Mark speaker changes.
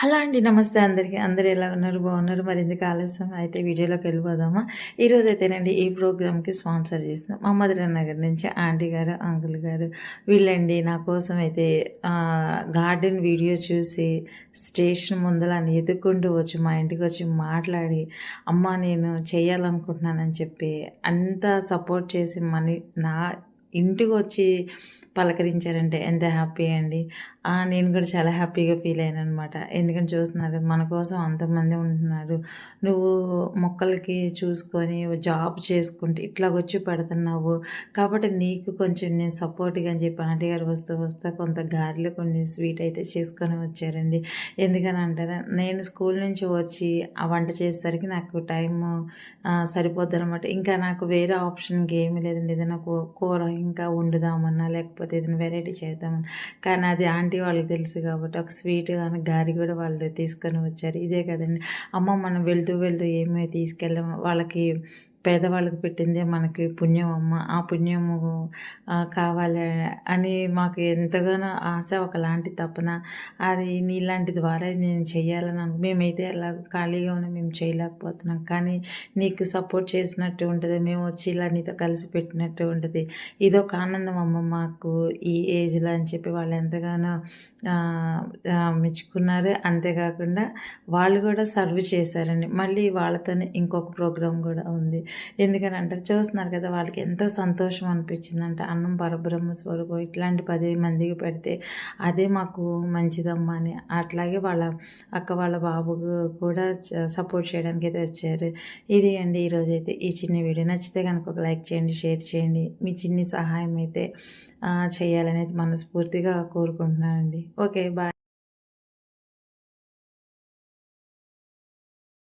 Speaker 1: Hello అండి నమస్తే అందరికీ. అందరు ఎలా ఉన్నారు? బాగున్నారు? మరి ఎందుకు ఆలస్యం అయితే వీడియోలోకి వెళ్ళిపోదామా? ఈరోజు అయితేనండి ఈ ప్రోగ్రామ్కి స్పాన్సర్ చేసిన మా నగర్ నుంచి ఆంటీ గారు అంకుల్ గారు వీళ్ళండి. నా కోసం అయితే గార్డెన్ వీడియో చూసి స్టేషన్ ముందర ఎదుక్కుంటూ వచ్చి మా ఇంటికి వచ్చి మాట్లాడి అమ్మ నేను చేయాలనుకుంటున్నానని చెప్పి అంత సపోర్ట్ చేసి మనీ నా ఇంటికి వచ్చి పలకరించారంటే ఎంత హ్యాపీ అండి. నేను కూడా చాలా హ్యాపీగా ఫీల్ అయ్యాను అనమాట ఎందుకంటే చూస్తున్నారు మన కోసం అంతమంది ఉంటున్నారు. నువ్వు మొక్కలకి చూసుకొని జాబ్ చేసుకుంటే ఇట్లాగొచ్చి పెడుతున్నావు. కాబట్టి నీకు కొంచెం నేను సపోర్ట్గా అని చెప్పి ఆంటీ గారు వస్తూ వస్తా కొంత గారెలు కొన్ని స్వీట్ అయితే చేసుకొని వచ్చారండి. ఎందుకని అంటారా నేను స్కూల్ నుంచి వచ్చి ఆ వంట చేసేసరికి నాకు టైం సరిపోద్ది అనమాట ఇంకా నాకు వేరే ఆప్షన్కి ఏమీ లేదండి. ఏదైనా కూ- కూర ఇంకా వండుదామన్నా లేకపోతే ఏదైనా వెరైటీ చేద్దామన్నా. కానీ అది ఆంటీ వాళ్ళకి తెలుసు కాబట్టి ఒక స్వీట్ కానీ గారి కూడా వాళ్ళు తీసుకొని వచ్చారు. ఇదే కదండి. అమ్మ మనం వెళ్తూ వెళ్తూ ఏమీ తీసుకెళ్ళాము. వాళ్ళకి పేదవాళ్ళకి పెట్టిందే మనకి పుణ్యం అమ్మ. ఆ పుణ్యము కావాలి అని మాకు ఎంతగానో ఆశ ఒకలాంటి తపన అది నీలాంటి ద్వారా నేను చేయాలని అను మేమైతే ఎలా ఖాళీగా ఉన్నా మేము చేయలేకపోతున్నాం. కానీ నీకు సపోర్ట్ చేసినట్టు ఉంటుంది మేము వచ్చి ఇలా నీతో కలిసి పెట్టినట్టు ఉంటుంది. ఇదొక ఆనందం అమ్మ మాకు ఈ ఏజ్లో అని చెప్పి వాళ్ళు ఎంతగానో మెచ్చుకున్నారు. అంతేకాకుండా వాళ్ళు కూడా సర్వ్ చేశారండి మళ్ళీ వాళ్ళతోనే ఇంకొక ప్రోగ్రాం కూడా ఉంది. ఎందుకని అంటారు చూస్తున్నారు కదా వాళ్ళకి ఎంతో సంతోషం అనిపించిందంట. అన్నం పరబ్రహ్మ స్వరూపం ఇట్లాంటి పది మందికి పెడితే అదే మాకు మంచిదమ్మా అని. అట్లాగే వాళ్ళ అక్క వాళ్ళ బాబుకు కూడా సపోర్ట్ చేయడానికి అయితే వచ్చారు. ఇది అండి ఈరోజు అయితే ఈ చిన్న వీడియో. నచ్చితే కనుక ఒక లైక్ చేయండి షేర్ చేయండి. మీ చిన్ని సహాయం అయితే చేయాలనేది చేయాలని అయితే మనస్ఫూర్తిగా కోరుకుంటున్నానండి. Okay bye.